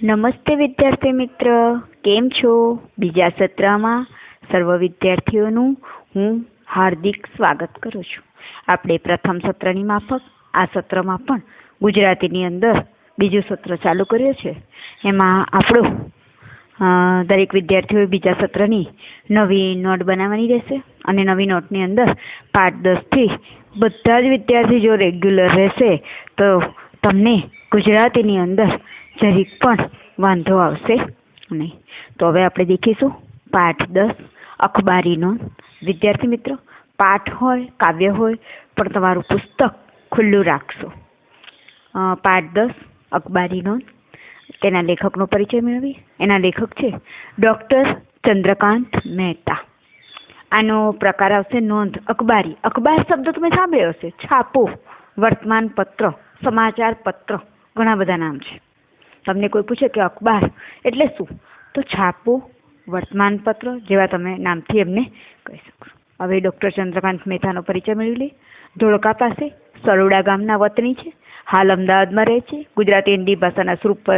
નમસ્તે વિદ્યાર્થી મિત્ર, કેમ છો? બીજા સત્રમાં સર્વ વિદ્યાર્થીઓનું હું હાર્દિક સ્વાગત કરું છું. આપણે પ્રથમ સત્રની માફક, આ સત્રમાં પણ ગુજરાતીની અંદર બીજું સત્ર ચાલુ કર્યું છે. એમાં આપણું દરેક વિદ્યાર્થીઓએ બીજા સત્રની નવી નોટ બનાવવાની રહેશે અને નવી નોટની અંદર પાઠ દસથી બધા જ વિદ્યાર્થી જો રેગ્યુલર રહેશે તો તમને ગુજરાતીની અંદર જરીક પણ વાંધો આવશે નહીં. તો હવે આપણે દેખીશું પાઠ દસ અખબારી નોંધ વિદ્યાર્થી મિત્રો, પાઠ હોય, કાવ્ય હોય, પણ તમારું પુસ્તક ખુલ્લું રાખશો. પાઠ દસ અખબારી નોંધ તેના લેખકનો પરિચય મેળવી. એના લેખક છે ડૉક્ટર ચંદ્રકાંત મહેતા. આનો પ્રકાર આવશે નોંધ, અખબારી. અખબાર શબ્દ તમે સાંભળ્યો હશે? છાપો વર્તમાન પત્ર સમાચાર પત્ર ઘણા બધા નામ છે. તમને કોઈ પૂછે કે અખબાર એટલે શું? તો છાપો વર્તમાન પત્ર જેવા તમે નામથી એમને કહી શકો હવે ડૉક્ટર ચંદ્રકાંત મહેતાનો પરિચય મેળવી લે ધોળકા પાસે સરોડા ગામના વતની છે. હાલ અમદાવાદમાં રહે છે. ગુજરાતી હિન્દી ભાષાના સુપ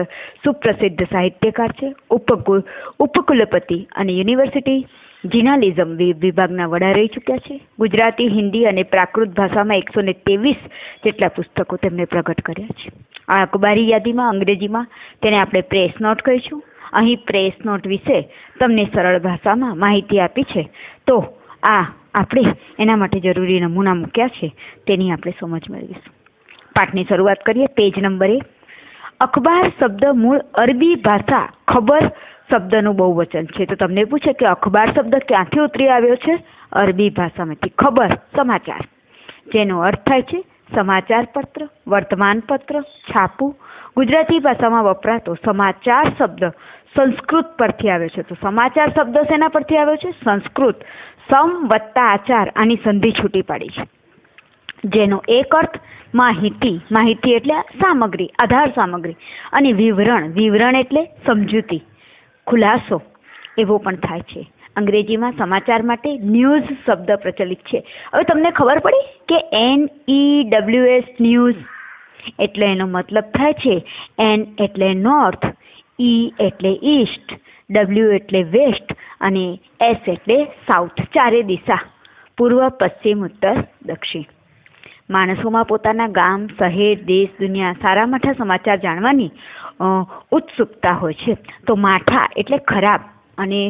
સુપ્રસિદ્ધ સાહિત્યકાર છે. ઉપકુલ, ઉપકુલપતિ અને યુનિવર્સિટી જિનાલિઝમ વિભાગના વડા રહી ચૂક્યા છે. ગુજરાતી, હિન્દી અને પ્રાકૃત ભાષામાં એકસો ને ત્રેવીસ જેટલા પુસ્તકો તેમણે પ્રગટ કર્યા છે. આ અખબારી યાદીમાં, અંગ્રેજીમાં તેને આપણે પ્રેસ નોટ કહીશું. અહીં પ્રેસ નોટ વિશે તમને સરળ ભાષામાં માહિતી આપી છે. તો આ આપણે એના માટે જરૂરી નમૂના મૂક્યા છે. તેની આપણે સમજ મેળવીશું. પાઠની શરૂઆત કરીએ. પેજ નંબર એક. અખબાર શબ્દ મૂળ અરબી ભાષા, ખબર શબ્દનું બહુવચન છે. તો તમને પૂછે કે અખબાર શબ્દ ક્યાંથી ઉતરી આવ્યો છે? અરબી ભાષામાંથી. ખબર, સમાચાર. જેનો અર્થ થાય છે સમાચાર પત્ર, વર્તમાન પત્ર, છાપું. ગુજરાતી ભાષામાં વપરાતો સમાચાર શબ્દ સંસ્કૃત પરથી આવ્યો છે. તો સમાચાર શબ્દ શેના પરથી આવ્યો છે? સંસ્કૃત. સમ વત્તા આચાર આની સંધિ છૂટી પાડી છે. જેનો એક અર્થ માહિતી. માહિતી એટલે સામગ્રી, આધાર સામગ્રી. અને વિવરણ વિવરણ એટલે સમજૂતી. ખુલાસો એવો પણ થાય છે. અંગ્રેજીમાં સમાચાર માટે ન્યૂઝ શબ્દ પ્રચલિત છે. હવે તમને ખબર પડી કે N E W S news એટલે એનો મતલબ થાય છે એન એટલે નોર્થ ઈ એટલે ઈસ્ટ ડબલ્યુ એટલે વેસ્ટ અને એસ એટલે સાઉથ ચારે દિશા. પૂર્વ, પશ્ચિમ, ઉત્તર, દક્ષિણ. માણસોમાં પોતાના ગામ, શહેર, દેશ, દુનિયા સારા માઠા સમાચાર જાણવાની ઉત્સુકતા હોય છે. તો માઠા એટલે ખરાબ અને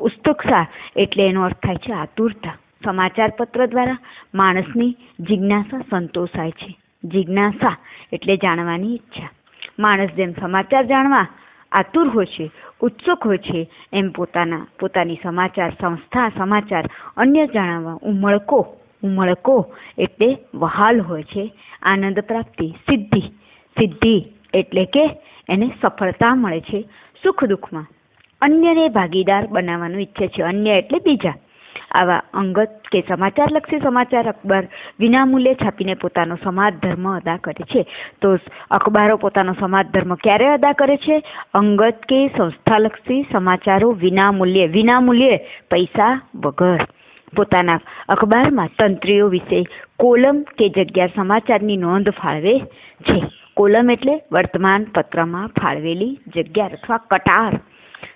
ઉત્સુકતા એટલે એનો અર્થ થાય છે આતુરતા. સમાચાર પત્ર દ્વારા માણસની જિજ્ઞાસા સંતોષાય છે. જિજ્ઞાસા એટલે જાણવાની ઈચ્છા. માણસ જેમ સમાચાર જાણવા આતુર હોય છે, ઉત્સુક હોય છે, એમ પોતાના, પોતાની સમાચાર સંસ્થા, સમાચાર અન્ય જાણવા ઉમળકો ઉમળકો એટલે વહાલ હોય છે, આનંદ પ્રાપ્તિ, સિદ્ધિ. સિદ્ધિ એટલે કે એને સફળતા મળે છે, સુખ દુઃખમાં. અન્યને ભાગીદાર બનાવવાનું ઈચ્છે છે, અન્ય એટલે બીજા. આવા અંગત કે સમાચારલક્ષી સમાચાર અખબાર વિનામૂલ્યે છાપીને પોતાનો સમાજ ધર્મ અદા કરે છે. તો અખબારો પોતાનો સમાજ ધર્મ ક્યારે અદા કરે છે? અંગત કે સંસ્થાલક્ષી સમાચારો વિનામૂલ્યે. વિનામૂલ્યે પૈસા વગર. પોતાના અખબારમાં તંત્રીઓ વિશે કોલમ કે જગ્યા સમાચારની નોંધ ફાળવે છે. કોલમ એટલે વર્તમાન પત્રમાં ફાળવેલી જગ્યા અથવા કટાર.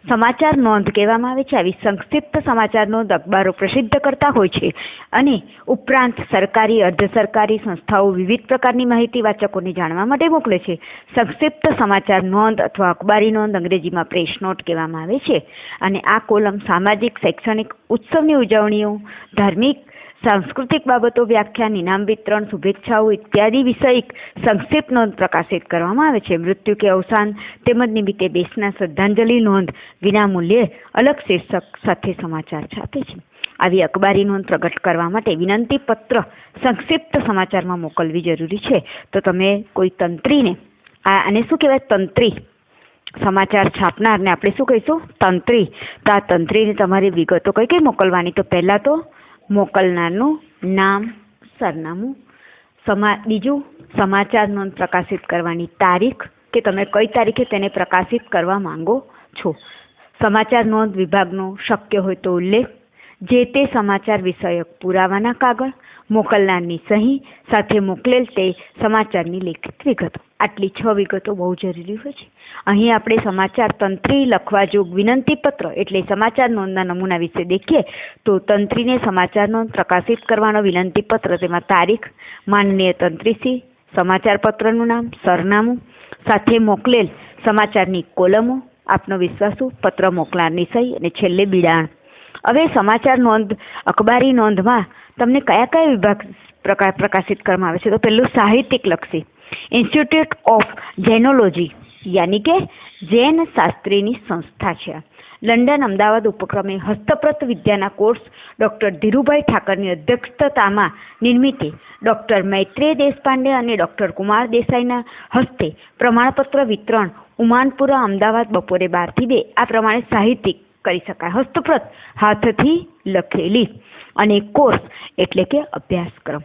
સમાચાર નોંધ કહેવામાં આવે છે. આવી સંક્ષિપ્ત સમાચાર નોંધ અખબારો પ્રસિદ્ધ કરતા હોય છે અને ઉપરાંત સરકારી, અર્ધ સરકારી સંસ્થાઓ વિવિધ પ્રકારની માહિતી વાચકોને જાણવા માટે મોકલે છે. સંક્ષિપ્ત સમાચાર નોંધ અથવા અખબારી નોંધ અંગ્રેજીમાં પ્રેસ નોટ કહેવામાં આવે છે. અને આ કોલમ સામાજિક, શૈક્ષણિક ઉત્સવની ઉજવણીઓ, ધાર્મિક સાંસ્કૃતિક બાબતો વ્યાખ્યાન, ઇનામ વિતરણ, શુભેચ્છાઓ ઇત્યાદિ વિષયિક સંક્ષિપ્ત નોંધ પ્રકાશિત કરવામાં આવે છે. મૃત્યુ કે અવસાન તેમજ નિમિત્તે દેશના શ્રદ્ધાંજલિ નોંધ વિનામૂલ્યે અલગ શીર્ષક સાથે સમાચાર છાપે છે. આવી અખબારી નોંધ પ્રગટ કરવા માટે વિનંતી પત્ર સંક્ષિપ્ત સમાચારમાં મોકલવી જરૂરી છે. તો તમે કોઈ તંત્રીને આ આને શું કહેવાય? તંત્રી. સમાચાર છાપનારને આપણે શું કહીશું? તંત્રી. તો આ તંત્રીને તમારી વિગતો કઈ કઈ મોકલવાની? તો પહેલાં તો મોકલનારનું નામ, સરનામું, સમા, બીજું સમાચાર નોંધ પ્રકાશિત કરવાની તારીખ કે તમે કઈ તારીખે તેને પ્રકાશિત કરવા માંગો છો? સમાચાર નોંધ વિભાગનો શક્ય હોય તો ઉલ્લેખ જે તે સમાચાર વિષયક પુરાવાના કાગળ, મોકલનારની સહી સાથે મોકલેલ તે સમાચારની લેખિત વિગતો. આટલી છ વિગતો બહુ જરૂરી હોય છે. અહીં આપણે સમાચાર તંત્રી લખવા જોગ વિનંતી પત્ર એટલે સમાચાર નોંધના નમૂના વિશે દેખીએ, તો તંત્રીને સમાચાર નોંધ પ્રકાશિત કરવાનો વિનંતી પત્ર તેમાં તારીખ, માનનીય તંત્રીશ્રી સમાચાર પત્રનું નામ, સરનામું, સાથે મોકલેલ સમાચારની કોલમો, આપનો વિશ્વાસુ પત્ર મોકલારની સહી અને છેલ્લે બિડાણ. હવે સમાચાર નોંધ, અખબારી નોંધમાં તમને કયા કયા વિભાગ પ્રકા પ્રકાશિત કરવામાં આવે છે? તો પહેલું સાહિત્યિક લક્ષી. ઇન્સ્ટિટ્યૂટ ઓફ જેનોલોજી યાની કે જૈન શાસ્ત્રીની સંસ્થા છે. લંડન અમદાવાદ ઉપક્રમે હસ્તપ્રત વિદ્યાના કોર્સ ડૉક્ટર ધીરુભાઈ ઠાકરની અધ્યક્ષતામાં નિર્મિત. ડૉક્ટર મૈત્રેય દેશપાંડે અને ડૉક્ટર કુમાર દેસાઈના હસ્તે પ્રમાણપત્ર વિતરણ ઉમાનપુરા અમદાવાદ બપોરે બારથી બે. આ પ્રમાણે સાહિત્યિક કરી શકાય. હસ્તપ્રત હાથથી લખેલી અને કોર્સ એટલે કે અભ્યાસક્રમ.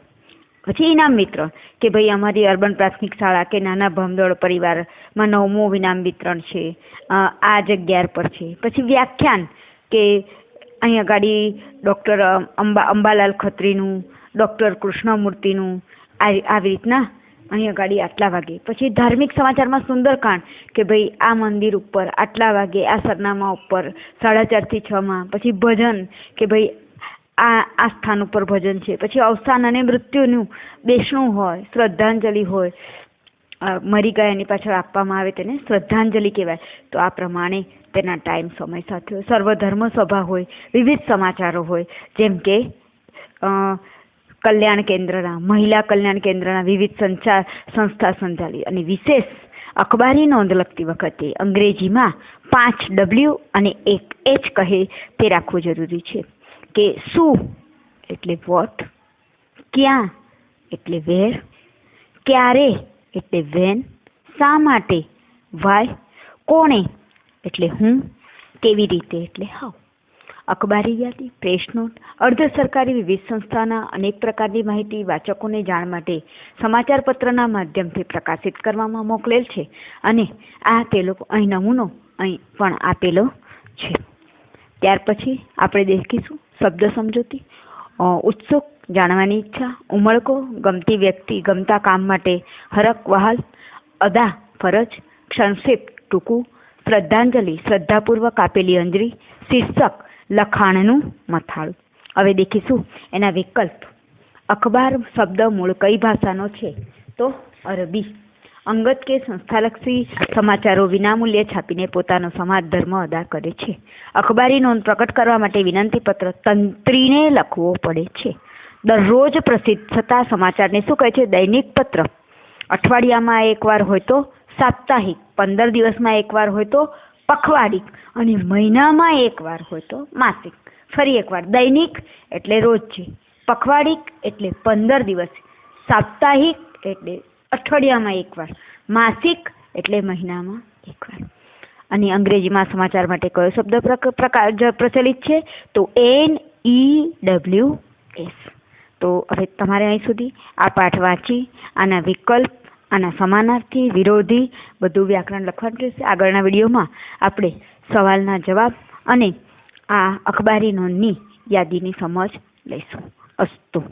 પછી ઇનામ વિતરણ, કે ભાઈ અમારી અર્બન પ્રાથમિક શાળા કે નાના ભમદોળ પરિવારમાં નવમું ઇનામ વિતરણ છે આ જગ્યા પર છે. પછી વ્યાખ્યાન, કે અહીંયા ગાડી ડૉક્ટર અંબા, અંબાલાલ ખત્રીનું, ડૉક્ટર કૃષ્ણમૂર્તિનું આવી રીતના અહીંયા ગાડી આટલા વાગે. પછી ધાર્મિક સમાચારમાં સુંદરકાંડ કે ભાઈ આ મંદિર ઉપર આટલા વાગે, આ સરનામા ઉપર સાડા ચારથી છમાં. પછી ભજન કે ભાઈ આ આ સ્થાન ઉપર ભજન છે. પછી અવસાન અને મૃત્યુનું બેસણું હોય, શ્રદ્ધાંજલિ હોય મરી ગયા પાછળ આપવામાં આવે તેને શ્રદ્ધાંજલિ કહેવાય. તો આ પ્રમાણે તેના ટાઈમ સમય સાથે સર્વધર્મ સભા હોય, વિવિધ સમાચારો હોય. જેમ કે કલ્યાણ કેન્દ્રના, મહિલા કલ્યાણ કેન્દ્રના વિવિધ સંચાર સંસ્થા સંચાલિત અને વિશેષ અખબારી નોંધ લખતી વખતે અંગ્રેજીમાં પાંચ ડબલ્યુ અને એક એચ કહે તે રાખવું જરૂરી છે કે શું એટલે વોટ ક્યાં એટલે વેર ક્યારે એટલે વેન શા માટે વાય કોણે એટલે હું, કેવી રીતે એટલે હાઉ અખબારી યાદી પ્રેસ નોટ અર્ધ સરકારી વિવિધ સંસ્થાના અનેક પ્રકારની માહિતી વાચકોને જાણ માટે સમાચાર પત્રના માધ્યમથી પ્રકાશિત કરવામાં મોકલેલ છે અને આ તે લોકો અહીં નમૂનો અહીં પણ આપેલો છે. ત્યાર પછી આપણે દેખીશું શબ્દ સમજૂતી ઉત્સુક, જાણવાની ઈચ્છા, ઉમળકો, ગમતી વ્યક્તિ, ગમતા કામ માટે હરક વહાલ, અદા, ફરજ સંક્ષિપ્ત ટૂંકું, શ્રદ્ધાંજલિ, શ્રદ્ધાપૂર્વક આપેલી અંજલી શીર્ષક લખાણનું મથાળું. હવે દેખીશું એના વિકલ્પ. અખબાર શબ્દ મૂળ કઈ ભાષાનો છે? તો અરબી. અંગત કે સંસ્થાલક્ષી સમાચારો વિનામૂલ્યે છાપીને પોતાનો સમાજ ધર્મ અદા કરે છે. અખબારી નોંધ પ્રકટ કરવા માટે વિનંતી પત્ર તંત્રીને લખવો પડે છે. દરરોજ પ્રસિદ્ધ થતા સમાચારને શું કહે છે? દૈનિક પત્ર. અઠવાડિયામાં એકવાર હોય તો સાપ્તાહિક. પંદર દિવસમાં એકવાર હોય તો પખવાડિક અને મહિનામાં એકવાર હોય તો માસિક. ફરી એકવાર દૈનિક એટલે રોજથી. પખવાડિક એટલે પંદર દિવસ. સાપ્તાહિક એટલે અઠવાડિયામાં એકવાર. માસિક એટલે મહિનામાં એકવાર. અને અંગ્રેજીમાં સમાચાર માટે કયો શબ્દ પ્રકાર પ્રચલિત છે? તો એન ઈ ડબલ્યુ એસ તો હવે તમારે અહીં સુધી આ પાઠ વાંચી, આના વિકલ્પ આના સમાનાર્થી વિરોધી બધું વ્યાકરણ લખવાનું રહેશે. આગળના વિડીયોમાં આપણે સવાલના જવાબ અને આ અખબારી નોંધની યાદીની સમજ લઈશું. અસ્તુ.